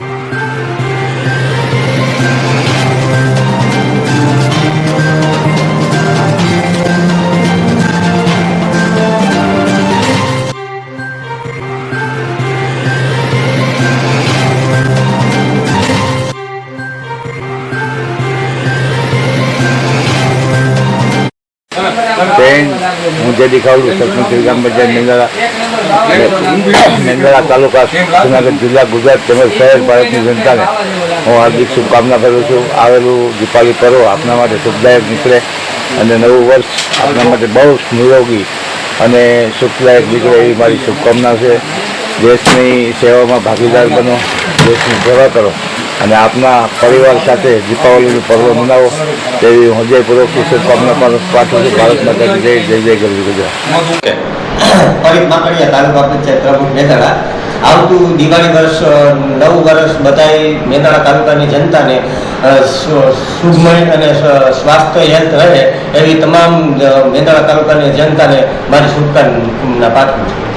બેન હું જે દેખાવું સરપંચ શ્રી ગ્રામ પંચાયત મેંદરા મેંદરા તાલુકા જુનાગઢ જિલ્લા ગુજરાત તેમજ શહેર ભારતની જનતાને હું હાર્દિક શુભકામના કરું છું. આવેલું દીપાવલી પર્વ આપના માટે શુભદાયક નીકળે અને નવું વર્ષ આપના માટે બહુ નિરોગી અને સુખદાયક નીકળે એવી મારી શુભકામના છે. દેશની સેવામાં ભાગીદાર બનો, દેશની સેવા કરો. અને આપના પરિવાર સાથે દીપાવલીનું પર્વ મનાવો. તેવી હૃદયપૂર્વક શુભકામના પણ પાઠવું છું. ભારત માતાની જય જય જય ગરવી ગુજરાત. તાલુકા પંચાયત આવતું દિવાળી વર્ષ નવું વર્ષ બધાય મેંદાણા તાલુકાની જનતાને અ, અને સ્વાસ્થ્ય હેલ્થ રહે એવી તમામ મેંદાણા તાલુકાની જનતાને મારી શુભકામના પાઠવું છું.